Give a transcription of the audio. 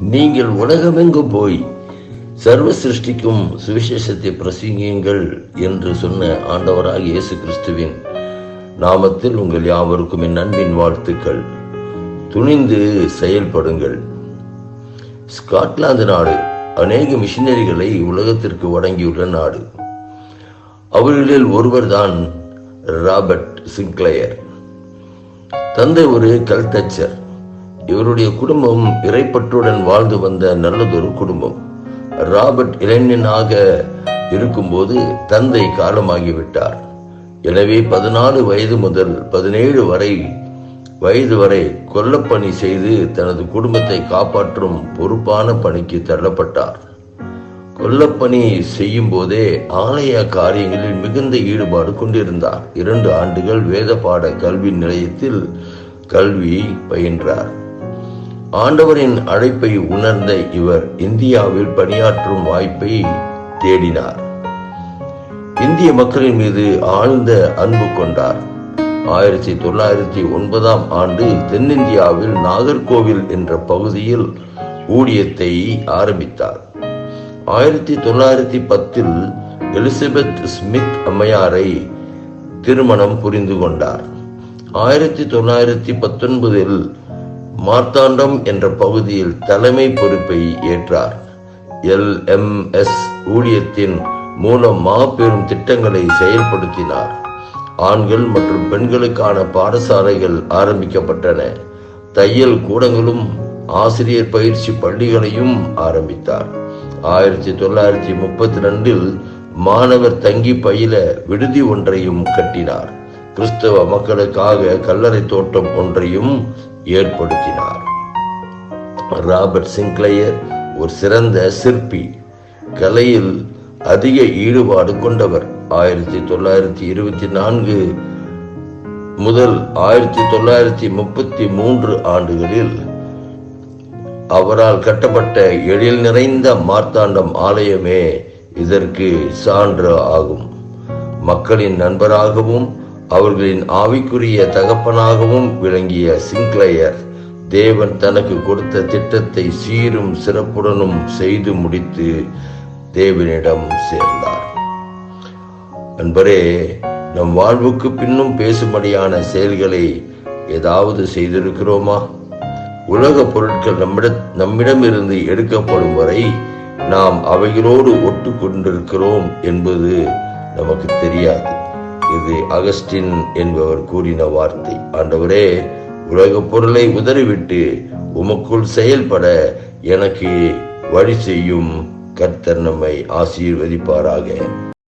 நீங்கள் உலகமெங்கும் போய் சர்வ சிருஷ்டிக்கும் சுவிசேஷத்தை பிரசங்கியுங்கள் என்று சொன்ன ஆண்டவராக இயேசு கிறிஸ்துவின் நாமத்தில் உங்கள் யாவருக்கும் என் அன்பின் வாழ்த்துக்கள். துணிந்து செயல்படுங்கள். ஸ்காட்லாந்து நாடு அநேக மிஷினரிகளை உலகத்திற்கு வழங்கியுள்ள நாடு. அவர்களில் ஒருவர்தான் ராபர்ட் சிங்க்ளையர் தந்தை ஒரு கல்தச்சர். இவருடைய குடும்பம் இறைப்பற்றுடன் வாழ்ந்து வந்த நல்லதொரு குடும்பம். ராபர்ட் இளைஞனாக இருக்கும்போது தந்தை காலமாகிவிட்டார். எனவே பதினாலு வயது முதல் பதினேழு வரை வயது வரை கொல்லப்பணி செய்து தனது குடும்பத்தை காப்பாற்றும் பொறுப்பான பணிக்கு தள்ளப்பட்டார். கொல்லப்பணி செய்யும் போதே ஆலய காரியங்களில் மிகுந்த ஈடுபாடு கொண்டிருந்தார். இரண்டு ஆண்டுகள் வேத பாட கல்வி நிலையத்தில் கல்வி பயின்றார். ஆண்டவரின் அழைப்பை உணர்ந்த இவர் இந்தியாவில் பணியாற்றும் வாய்ப்பை தேடினார். இந்திய மக்களின் மீது ஆழ்ந்த அன்பு கொண்டார். ஆயிரத்தி தொள்ளாயிரத்தி ஒன்பதாம் ஆண்டு தென்னிந்தியாவில் நாகர்கோவில் என்ற பகுதியில் ஊழியத்தை ஆரம்பித்தார். ஆயிரத்தி தொள்ளாயிரத்தி பத்தில் எலிசபெத் ஸ்மித் அம்மையாரை திருமணம் புரிந்து கொண்டார். ஆயிரத்தி தொள்ளாயிரத்தி பத்தொன்பதில் மார்த்தாண்டம் என்ற பகுதியில் தலைமை பொறுப்பை ஏற்றார். எல் எம் எஸ் ஊழியத்தின் மூலம் மாபெரும் திட்டங்களை செயல்படுத்தினார். ஆண்கள் மற்றும் பெண்களுக்கான பாடசாலைகள் ஆரம்பிக்கப்பட்டன. தையல் கூடங்களும் ஆசிரியர் பயிற்சி பள்ளிகளையும் ஆரம்பித்தார். ஆயிரத்தி தொள்ளாயிரத்தி முப்பத்தி ரெண்டில் மாணவர் தங்கி பயில விடுதி ஒன்றையும் கட்டினார். கிறிஸ்தவ மக்களுக்காக கல்லறை தோட்டம் ஒன்றையும் ஏற்படுத்தினார். ராபர்ட் சிங்க்ளையர் ஒரு சிறந்த சிற்பி கலையில் அதிக ஈடுபாடு கொண்டவர். ஆயிரத்தி தொள்ளாயிரத்தி இருபத்தி நான்கு முதல் ஆயிரத்தி தொள்ளாயிரத்தி முப்பத்தி மூன்று ஆண்டுகளில் அவரால் கட்டப்பட்ட எழில் நிறைந்த மார்த்தாண்டம் ஆலயமே இதற்கு சான்று ஆகும். மக்களின் நண்பராகவும் அவர்களின் ஆவிக்குரிய தகப்பனாகவும் விளங்கிய சிங்க்ளையர் தேவன் தனக்கு கொடுத்த திட்டத்தை சீரும் சிறப்புடனும் செய்து முடித்து தேவனிடம் சேர்ந்தார். அன்பரே நம் வாழ்வுக்கு பின்னும் பேசும்படியான செயல்களை ஏதாவது செய்திருக்கிறோமா? உலக பொருட்கள் நம்மிட நம்மிடமிருந்து எடுக்கப்படும் வரை நாம் அவைகளோடு ஒட்டு கொண்டிருக்கிறோம் என்பது நமக்கு தெரியாது. இது அகஸ்டின் என்பவர் கூறின வார்த்தை. ஆண்டவரே உலக பொருளை உதறிவிட்டு உமக்குள் செயல்பட எனக்கு வழி செய்யும் கர்த்தர் நம்மை ஆசீர்வதிப்பாராக.